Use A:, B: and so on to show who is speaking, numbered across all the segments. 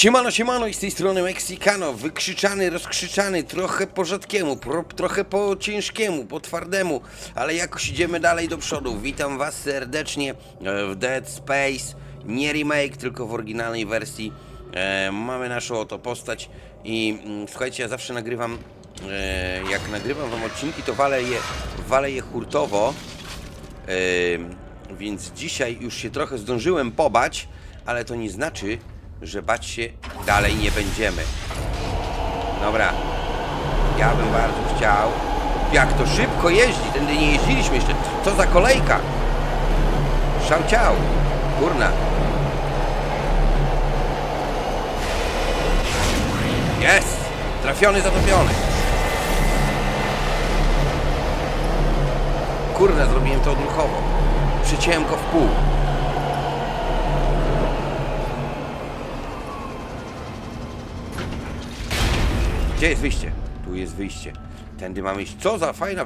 A: Siemano, siemano i z tej strony Mexicano, wykrzyczany, rozkrzyczany, trochę po rzadkiemu, pro, trochę po ciężkiemu, po twardemu, ale jakoś idziemy dalej do przodu. Witam was serdecznie e, w Dead Space, nie remake, tylko w oryginalnej wersji. E, mamy naszą oto postać i mm, słuchajcie, ja zawsze nagrywam, e, jak nagrywam wam odcinki, to walę je, walę je hurtowo, Ym, więc dzisiaj już się trochę zdążyłem pobać, ale to nie znaczy, że bać się dalej nie będziemy. Dobra. Ja bym bardzo chciał. Jak to szybko jeździ, tędy nie jeździliśmy jeszcze. Co za kolejka? Szał ciał. Kurna. Jest! Trafiony, zatopiony. Kurna, zrobiłem to odruchowo. Przyciąłem go w pół. Gdzie jest wyjście? Tu jest wyjście. Tędy mamy iść. Co za fajna...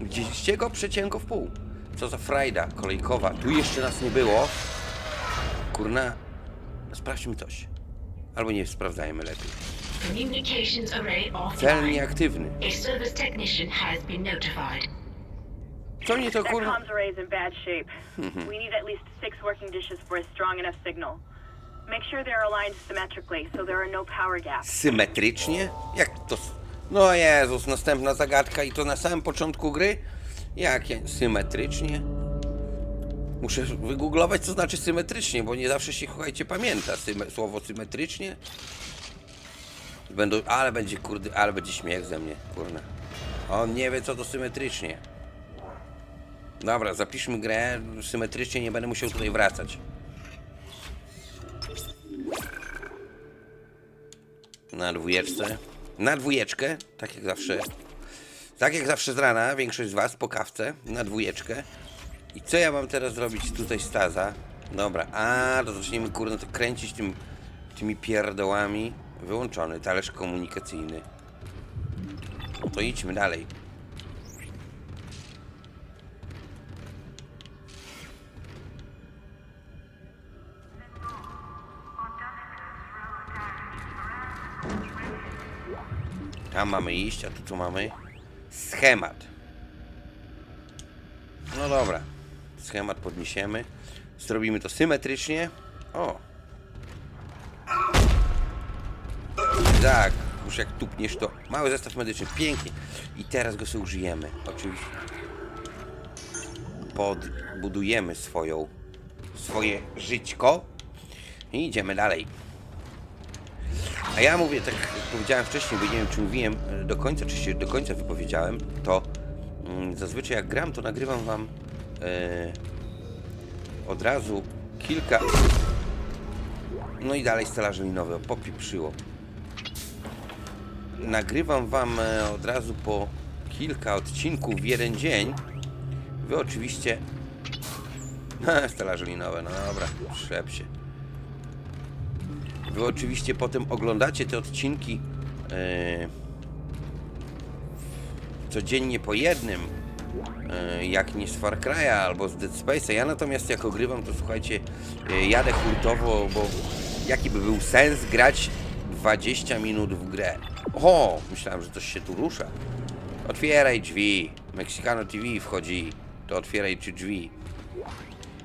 A: Gdzieście go? Przeciąłem go w pół. Co za frajda kolejkowa. Tu jeszcze nas nie było. Kurna. Sprawdźmy coś. Albo nie sprawdzajmy lepiej. Cel nieaktywny. Co mnie to
B: That Make sure they are aligned symmetrically so there are no power gaps.
A: Symetrycznie? Jak to... No Jezus, następna zagadka i to na samym początku gry? Jakie? Symetrycznie? Muszę wygooglować, co znaczy symetrycznie, bo nie zawsze się, słuchajcie, pamięta Syme słowo symetrycznie. Będą, ale będzie, kurde, ale będzie śmiech ze mnie, kurna. On nie wie, co to symetrycznie. Dobra, zapiszmy grę, symetrycznie nie będę musiał tutaj wracać. Na dwójeczce. Na dwójeczkę, tak jak zawsze. Tak jak zawsze z rana, większość z was po kawce, na dwójeczkę. I co ja mam teraz zrobić tutaj staza? Dobra, a to zaczniemy kurde to kręcić tym, tymi pierdołami. Wyłączony talerz komunikacyjny. No to idźmy dalej. Tam mamy iść, a tu co mamy? Schemat. No dobra. Schemat podniesiemy. Zrobimy to symetrycznie. O. Tak, już jak tupniesz to. Mały zestaw medyczny, pięknie. I teraz go sobie użyjemy. Oczywiście. Podbudujemy swoją, swoje żyćko. I idziemy dalej. A ja mówię, tak jak powiedziałem wcześniej, bo nie wiem czy mówiłem e, do końca, czy się do końca wypowiedziałem, to mm, zazwyczaj jak gram, to nagrywam wam e, od razu kilka... No i dalej stelaże linowe, popieprzyło. Nagrywam wam e, od razu po kilka odcinków w jeden dzień. Wy oczywiście... Stelaże linowe, no dobra, szep się. Wy oczywiście potem oglądacie te odcinki e, codziennie po jednym, e, jak nie z Far Cry'a albo z Dead Space'a. Ja natomiast jak ogrywam, to słuchajcie, e, jadę hurtowo, bo jaki by był sens grać 20 minut w grę? O, myślałem, że coś się tu rusza. Otwieraj drzwi. Mexicano TV wchodzi. To otwieraj ci drzwi.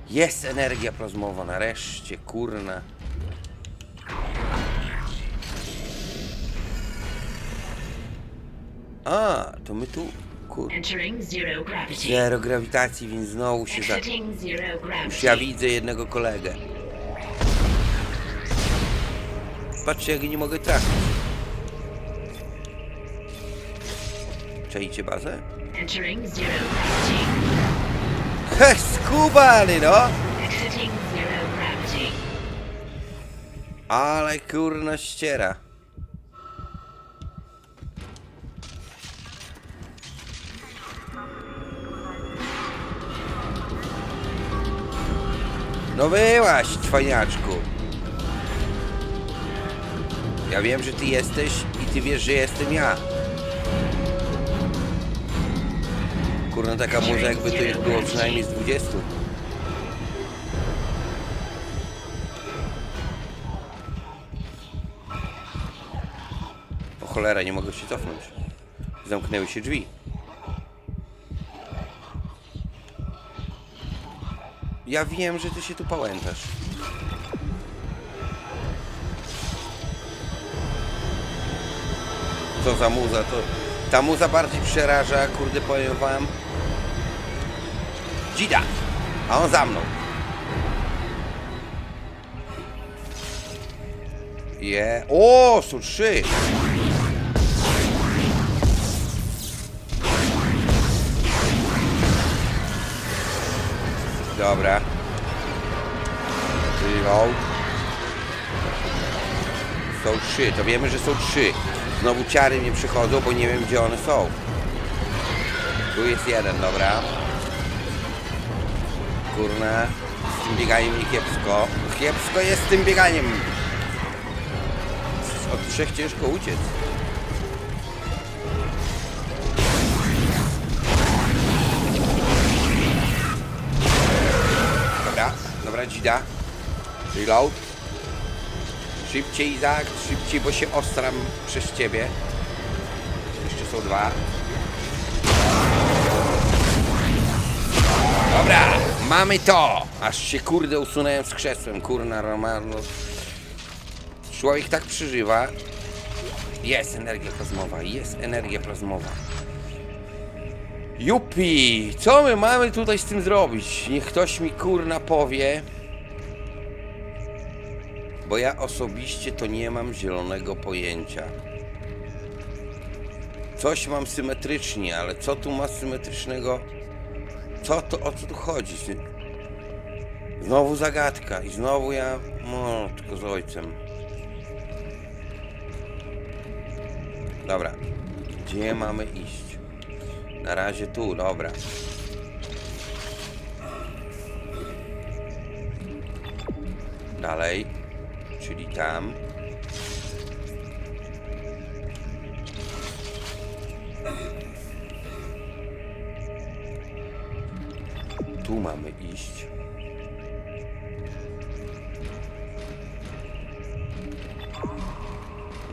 A: Jest energia plazmowa, nareszcie, kurna. A, to my tu. Kur...
C: Entering zero gravity.
A: Zero grawitacji, więc znowu się za.
C: Exiting zero
A: Już ja widzę jednego kolegę. Patrzcie, jak nie mogę trafić. Czajcie bazę?
C: Entering zero gravity.
A: He, skubany, no!
C: Exiting zero gravity.
A: Ale kurna ściera. No wyłaś, cwaniaczku. Ja wiem, że ty jesteś i ty wiesz, że jestem ja. Kurna, taka muza jakby to już było przynajmniej z 20. O cholera, nie mogę się cofnąć. Zamknęły się drzwi. Ja wiem, że ty się tu pałętasz. Co za muza, to... Ta muza bardziej przeraża, kurde, powiem wam. Dzida! A on za mną. Je... Yeah. O, 103! Dobra. Reload. Są trzy, to wiemy, że są trzy. Znowu ciary mnie przychodzą, bo nie wiem gdzie one są. Tu jest jeden, dobra. Kurna, z tym bieganiem nie kiepsko. Kiepsko jest z tym bieganiem. Od trzech ciężko uciec. Dzida. Reload. Szybciej, Izak, szybciej, bo się ostram przez ciebie. Jeszcze są dwa. Dobra, mamy to! Aż się kurde usunąłem z krzesłem, kurna Romano. Człowiek tak przeżywa. Jest energia plazmowa, jest energia plazmowa. Jupi! Co my mamy tutaj z tym zrobić? Niech ktoś mi kurna powie. Bo ja osobiście to nie mam zielonego pojęcia. Coś mam symetrycznie, ale co tu ma symetrycznego? Co to, o co tu chodzi? Znowu zagadka i znowu ja, no, tylko z ojcem. Dobra, gdzie mamy iść? Na razie tu, dobra. Dalej, czyli tam. Tu mamy iść.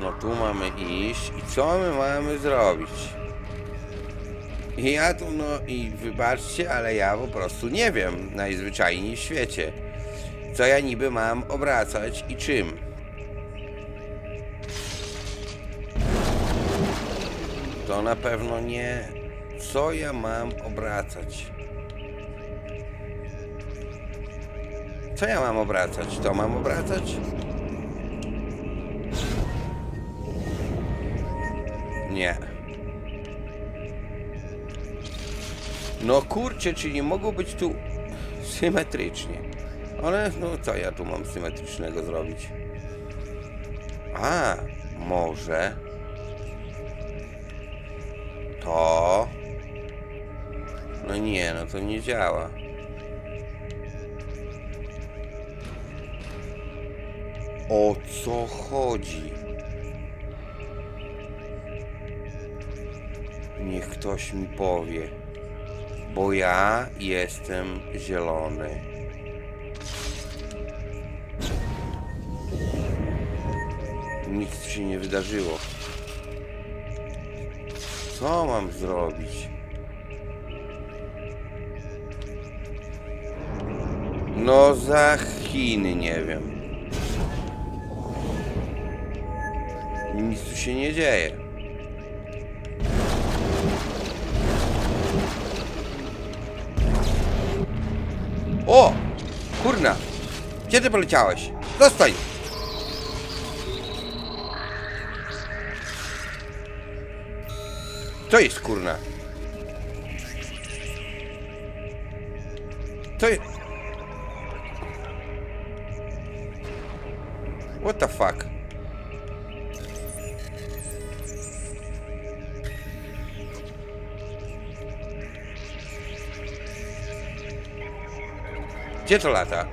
A: No tu mamy iść i co my mamy zrobić? Ja tu no i wybaczcie, ale ja po prostu nie wiem najzwyczajniej w świecie. Co ja niby mam obracać i czym? To na pewno nie. Co ja mam obracać? Co ja mam obracać? To mam obracać? Nie. No kurczę, czyli mogło być tu symetrycznie. Ale no co ja tu mam symetrycznego zrobić? A, może to. No nie, no to nie działa. O co chodzi? Niech ktoś mi powie, bo ja jestem zielony. Nic się nie wydarzyło. Co mam zrobić? No za Chiny nie wiem. Nic tu się nie dzieje. O! Kurna! Gdzie ty poleciałeś? Zostań! To jest kurna. To jest... What the fuck? Gdzie to lata?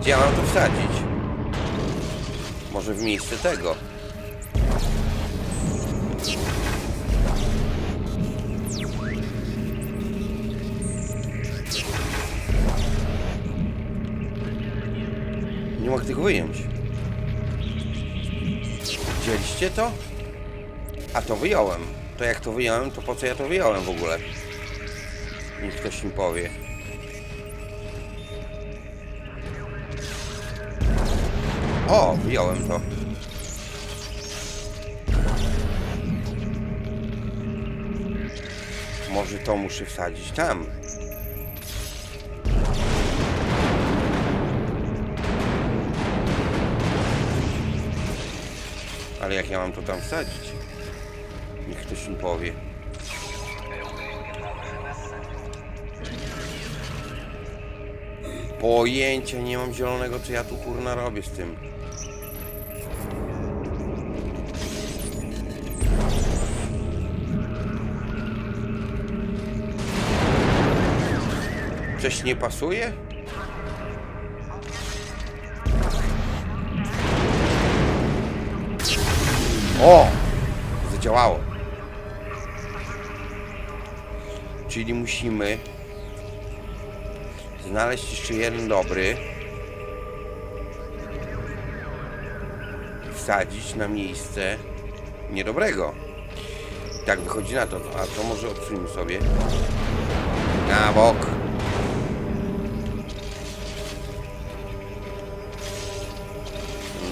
A: Gdzie ja mam to wsadzić? Może w miejsce tego? Nie mogę tego wyjąć. Widzieliście to? A to wyjąłem. To jak to wyjąłem, to po co ja to wyjąłem w ogóle? Niech ktoś mi powie. O, wyjąłem to. Może to muszę wsadzić tam. Ale jak ja mam to tam wsadzić? Niech ktoś mi powie. Pojęcia nie mam zielonego, co ja tu kurna robię z tym. Coś nie pasuje? O! Zadziałało. Czyli musimy znaleźć jeszcze jeden dobry. Wsadzić na miejsce niedobrego. Tak wychodzi na to. A to może odsuńmy sobie. Na bok.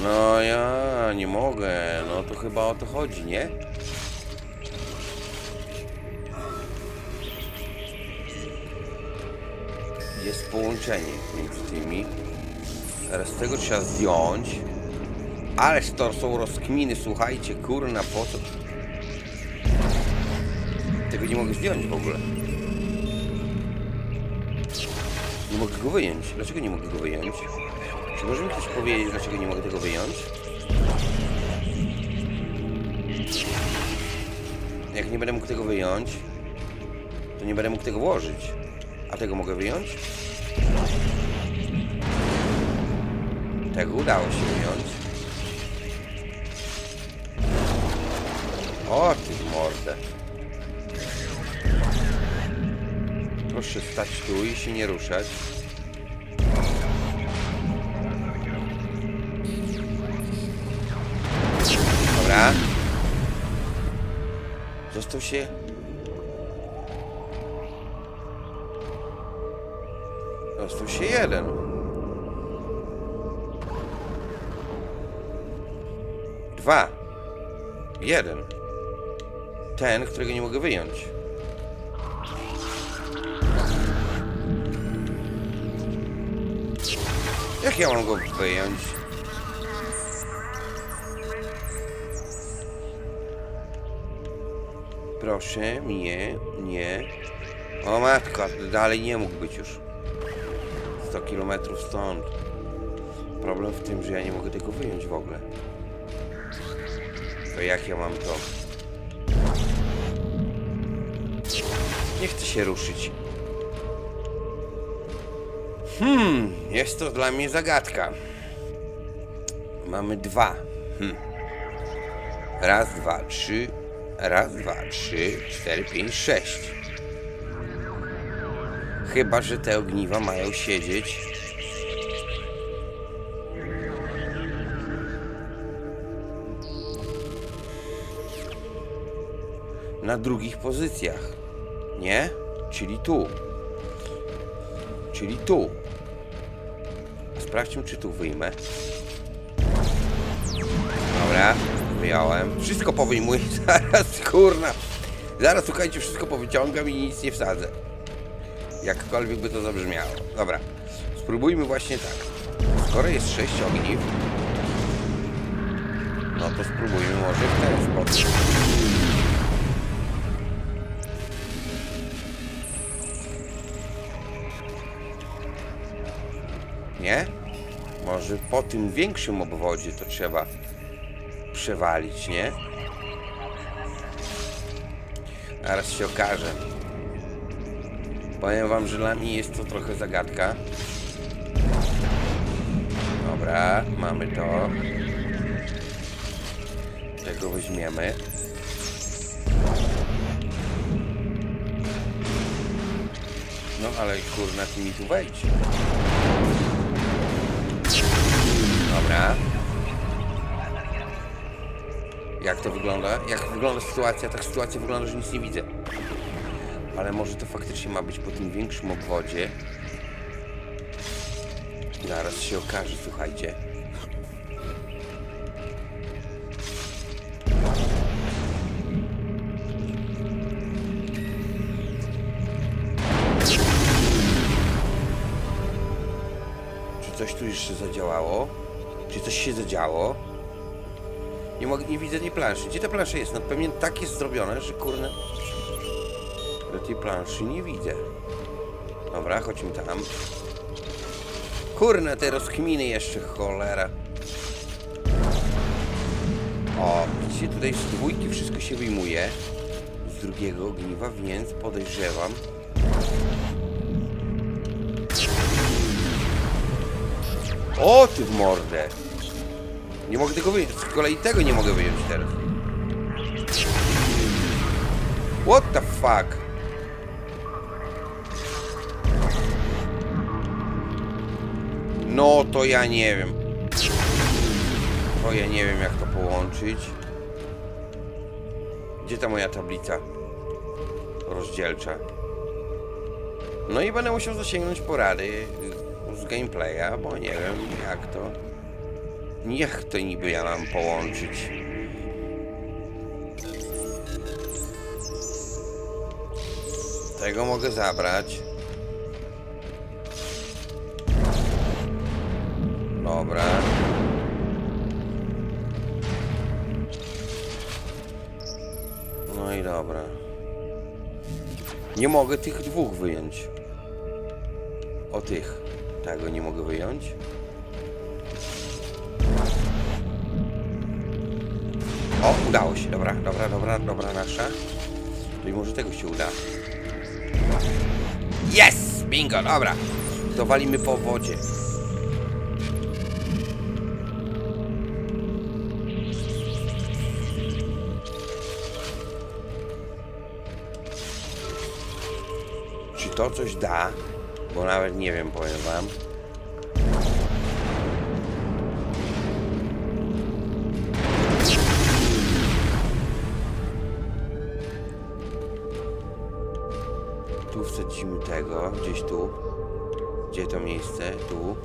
A: No ja nie mogę. No to chyba o to chodzi, nie? Połączenie między tymi. Teraz tego trzeba zdjąć. Ależ to są rozkminy, słuchajcie, kurna, po co? Tego nie mogę zdjąć w ogóle. Nie mogę go wyjąć. Dlaczego nie mogę go wyjąć? Czy może mi ktoś powiedzieć, dlaczego nie mogę tego wyjąć? Jak nie będę mógł tego wyjąć, to nie będę mógł tego włożyć. A tego mogę wyjąć? Tego udało się wyjąć. O ty mordę. Proszę stać tu i się nie ruszać. Dobra. Został się... Został się jeden. Dwa. Jeden. Ten, którego nie mogę wyjąć. Jak ja mam go wyjąć? Proszę, nie, nie. O matko, dalej nie mógł być już. 100 km stąd. Problem w tym, że ja nie mogę tego wyjąć w ogóle. To jak ja mam to? Nie chcę się ruszyć. Hmm, jest to dla mnie zagadka. Mamy dwa. Hmm. Raz, dwa, trzy. Raz, dwa, trzy, cztery, pięć, sześć. Chyba, że te ogniwa mają siedzieć. Na drugich pozycjach. Nie? Czyli tu. Czyli tu. Sprawdźmy, czy tu wyjmę. Dobra, wyjąłem. Wszystko powyjmuję zaraz, kurna. Zaraz, słuchajcie, wszystko powyciągam i nic nie wsadzę. Jakkolwiek by to zabrzmiało. Dobra, spróbujmy właśnie tak. Skoro jest sześć ogniw, no to spróbujmy może w ten sposób. Nie? Może po tym większym obwodzie to trzeba przewalić, nie? Zaraz się okaże. Powiem wam, że dla mnie jest to trochę zagadka. Dobra, mamy to. Tego weźmiemy. No ale kurna, ty mi tu wejdź. Dobra. Jak to wygląda? Jak wygląda sytuacja? Tak sytuacja wygląda, że nic nie widzę. Ale może to faktycznie ma być po tym większym obwodzie. Zaraz się okaże, słuchajcie. Czy coś tu jeszcze zadziałało? Czy coś się zadziało? Nie, mogę, nie widzę tej planszy. Gdzie ta plansza jest? No pewnie tak jest zrobione, że kurde... Tej planszy nie widzę. Dobra, chodźmy tam. Kurna, te rozkminy jeszcze, cholera. O, widzicie, tutaj z dwójki wszystko się wyjmuje. Z drugiego ogniwa, więc podejrzewam. O, ty w mordę! Nie mogę tego wyjąć, z kolei tego nie mogę wyjąć teraz. What the fuck? No to ja nie wiem. To ja nie wiem jak to połączyć. Gdzie ta moja tablica rozdzielcza? No i będę musiał zasięgnąć porady z gameplaya, bo nie wiem jak to. Jak to niby ja mam połączyć? Tego mogę zabrać. Dobra. No i dobra. Nie mogę tych dwóch wyjąć. O tych. Tego nie mogę wyjąć. O, udało się. Dobra, dobra, dobra, dobra nasza. To i może tego się uda. Yes! Bingo, dobra. To walimy po wodzie. To coś da? Bo nawet nie wiem, powiem wam. Tu wsadzimy tego, gdzieś tu. Gdzie to miejsce? Tu.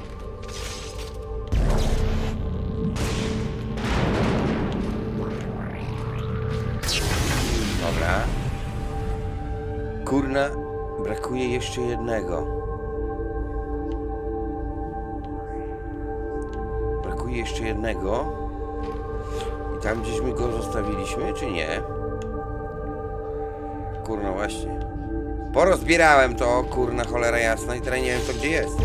A: Jeszcze jednego. Brakuje jeszcze jednego. I tam gdzieś my go zostawiliśmy, czy nie? Kurna, właśnie. Porozbierałem to, kurna cholera jasna i teraz nie wiem co gdzie jest.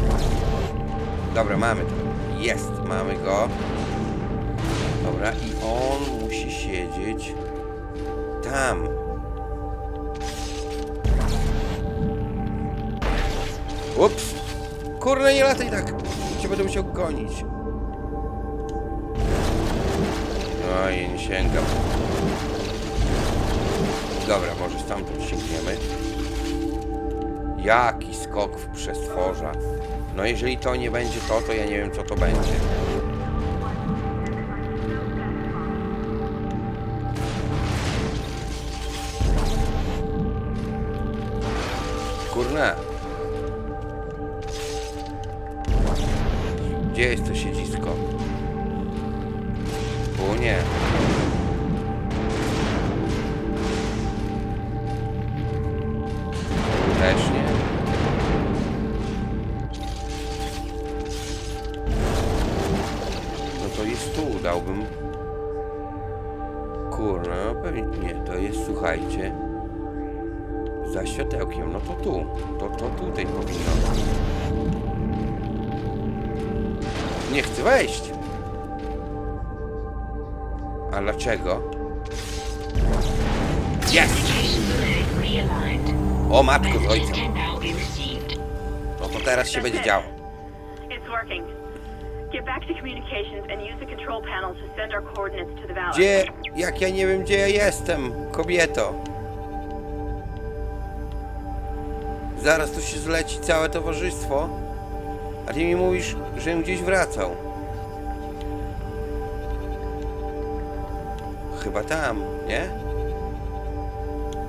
A: Dobra, mamy to. Jest, mamy go. Dobra, i on musi siedzieć tam. Ups! Kurna, nie lataj tak! Cię będę musiał gonić. Oj, nie sięgam. Dobra, może stamtąd sięgniemy. Jaki skok w przestworza. No jeżeli to nie będzie to, to ja nie wiem co to będzie. Kurna, no pewnie nie, to jest, słuchajcie. Za światełkiem, no to tu. To, to tutaj powinno. Nie chcę wejść. A dlaczego? Jest! O matko z ojcem. No to teraz się będzie działo.
B: It's working. Get back to communications and use the control panel to send our coordinates to the valley.
A: Gdzie, jak ja nie wiem, gdzie ja jestem, kobieto. Zaraz tu się zleci całe towarzystwo, a ty mi mówisz, że gdzieś wracał. Chyba tam, nie?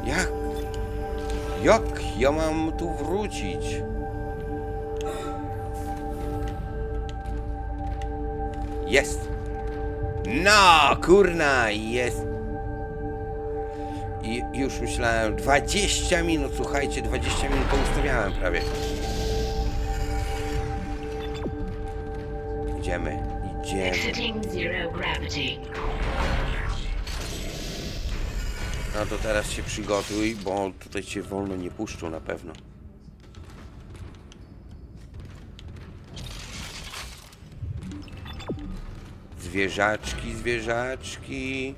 A: Jak? Jak ja mam tu wrócić? Jest! No, kurna, jest! I już myślałem, 20 minut, słuchajcie, 20 minut to ustawiałem prawie. Idziemy, idziemy. No to teraz się przygotuj, bo tutaj cię wolno nie puszczą na pewno. Zwierzaczki, zwierzaczki.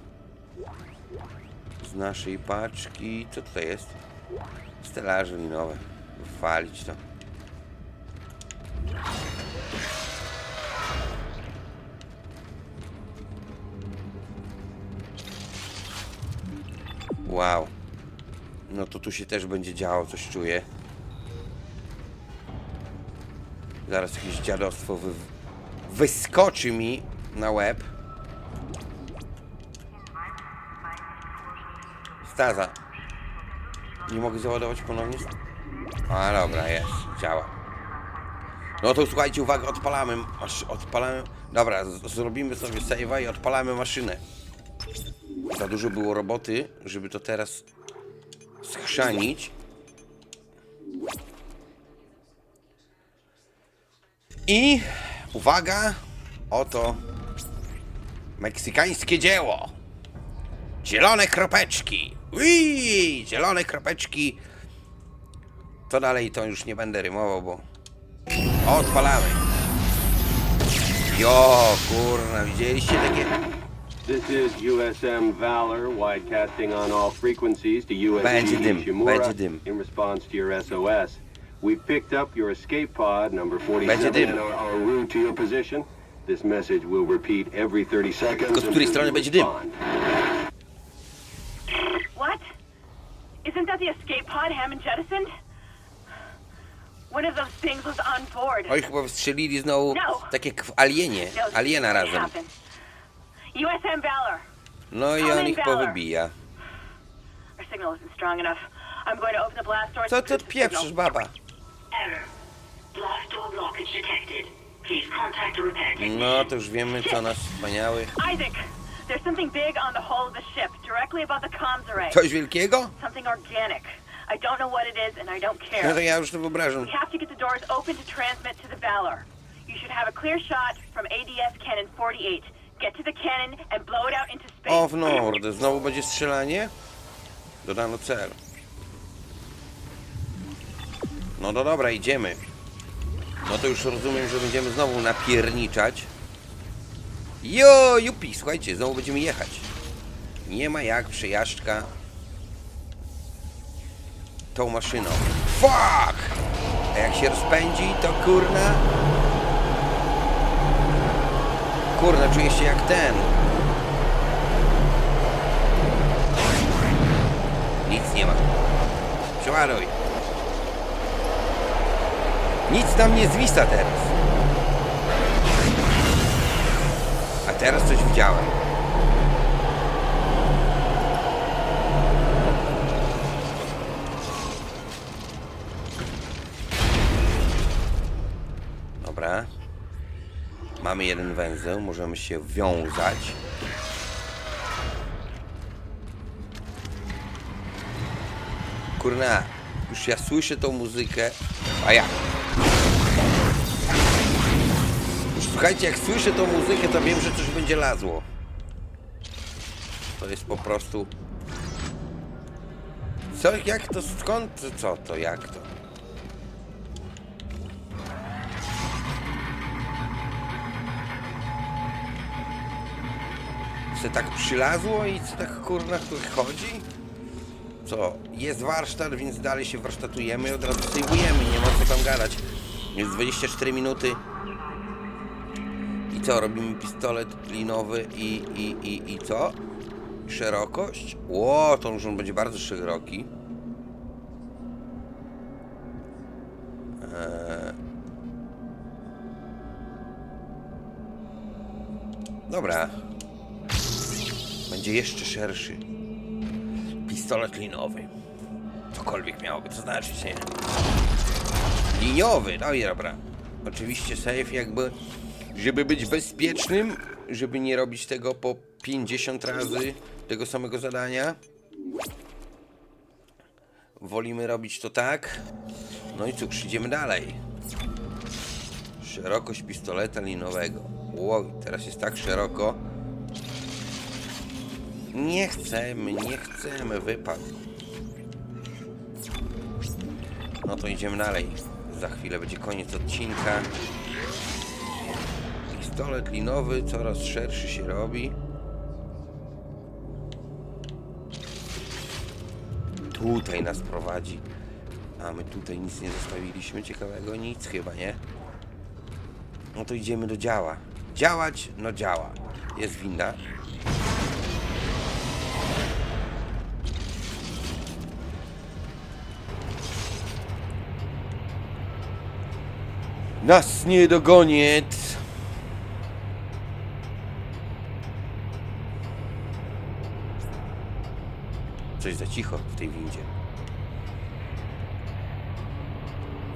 A: Z naszej paczki. Co tutaj jest? Stelaże linowe. Walić to. Wow. No to tu się też będzie działo, coś czuję. Zaraz jakieś dziadostwo wy... wyskoczy mi na łeb. Staza. Nie mogę załadować ponownie? A dobra, jest, działa. No to słuchajcie, uwaga, odpalamy, odpalamy, dobra, zrobimy sobie save'a i odpalamy maszynę. Za dużo było roboty, żeby to teraz schrzanić. I uwaga, oto meksykańskie dzieło. Zielone kropeczki. Ui, zielone kropeczki. To dalej to już nie będę rymował, bo odpalamy. Jo, kurna, widzieliście takie
D: This is USM Valor, widecasting on all frequencies to USG Ishimura in response to your SOS. We've picked up your escape pod number 47
A: dym.
D: and are en route to your position. This message will repeat every 30 seconds.
A: Tylko z której strony będzie dym?
B: What? Isn't that the escape pod Hammond jettisoned? One of those things was on board.
A: Oj, chyba wystrzelili znowu
B: No.
A: tak jak w Alienie,
B: No,
A: Aliena
B: it
A: razem.
B: happened. USM Valor.
A: No i on ich powybija.
B: Our signal isn't strong enough. I'm going to open the blast doors.
A: Co ty odpieprzysz, baba?
C: Error. Blast door blockage detected.
A: No, to już wiemy, co nasz wspaniały...
B: Isaac, there's something big on the hull of the ship, directly above the comms array.
A: Coś wielkiego?
B: Something organic. I don't know what it is, and I don't
A: No
B: care.
A: to ja już to wyobrażam.
B: We have to get the doors open to transmit to the Valor. You should have a clear shot from ADS Cannon 48. Get to the cannon and blow it out into space.
A: O, w nordę. Znowu będzie strzelanie? Dodano cel. No to dobra, idziemy. No to już rozumiem, że będziemy znowu napierniczać. Jo, jupi, słuchajcie, znowu będziemy jechać. Nie ma jak przejażdżka tą maszyną. Fuck! A jak się rozpędzi, to kurna... Kurna, czuję się jak ten. Nic nie ma. Przeładuj. Nic tam nie zwisa teraz. A teraz coś widziałem. Dobra. Mamy jeden węzeł, możemy się wiązać. Kurna, już ja słyszę tą muzykę. A ja. Słuchajcie, jak słyszę tą muzykę, to wiem, że coś będzie lazło. To jest po prostu. Co, jak to, skąd, co to, jak to? Se tak przylazło i co tak kurna tu chodzi? Co? Jest warsztat, więc dalej się warsztatujemy i od razu sejmujemy, nie ma co tam gadać. Jest 24 minuty. I co? Robimy pistolet linowy i, i, i, i co? Szerokość? Ło, to już on będzie bardzo szeroki. Eee. Dobra. będzie jeszcze szerszy. Pistolet linowy. Cokolwiek miałoby to znaczyć, nie? Liniowy, no i dobra. Oczywiście safe jakby, żeby być bezpiecznym, żeby nie robić tego po 50 razy tego samego zadania. Wolimy robić to tak. No i cóż, idziemy dalej. Szerokość pistoleta linowego. Wow, teraz jest tak szeroko. Nie chcemy, nie chcemy, wypadł. No to idziemy dalej. Za chwilę będzie koniec odcinka. Pistolet linowy coraz szerszy się robi. Tutaj nas prowadzi. A my tutaj nic nie zostawiliśmy ciekawego, nic chyba, nie? No to idziemy do działa. Działać, no działa. Jest winda. Nas nie dogoniet. Coś za cicho w tej windzie.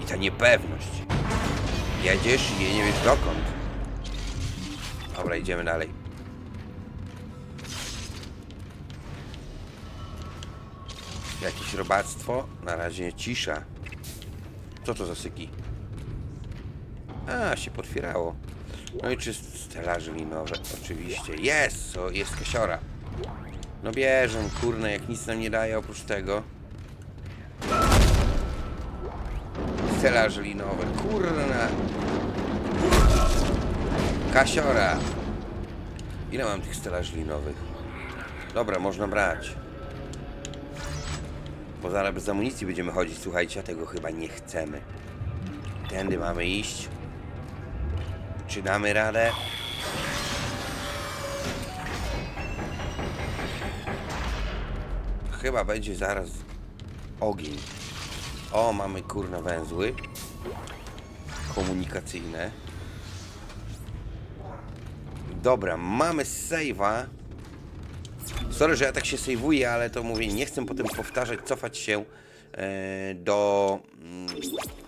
A: I ta niepewność. Jedziesz i nie wiesz dokąd. Dobra, idziemy dalej. Jakieś robactwo? Na razie cisza. Co to za syki? A, się potwierało. No i czy stelaże linowe? Oczywiście. Jest! Jest kasiora. No bierzę, kurna, jak nic nam nie daje oprócz tego. Stelaże linowe, kurna. Kasiora. Ile mam tych stelaży linowych? Dobra, można brać. Bo zaraz bez amunicji będziemy chodzić, słuchajcie, a tego chyba nie chcemy. Tędy mamy iść. Czy damy radę? Chyba będzie zaraz ogień. O, mamy kurna węzły komunikacyjne. Dobra, mamy save'a. Sorry, że ja tak się save'uję, ale to mówię, nie chcę potem powtarzać, cofać się e, do, mm,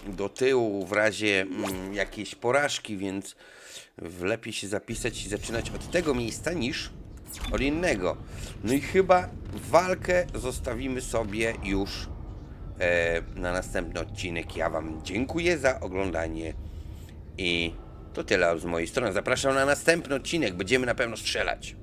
A: do tyłu w razie mm, jakiejś porażki, więc lepiej się zapisać i zaczynać od tego miejsca niż od innego. No i chyba walkę zostawimy sobie już e, na następny odcinek. Ja Wam dziękuję za oglądanie i to tyle z mojej strony. Zapraszam na następny odcinek. Będziemy na pewno strzelać.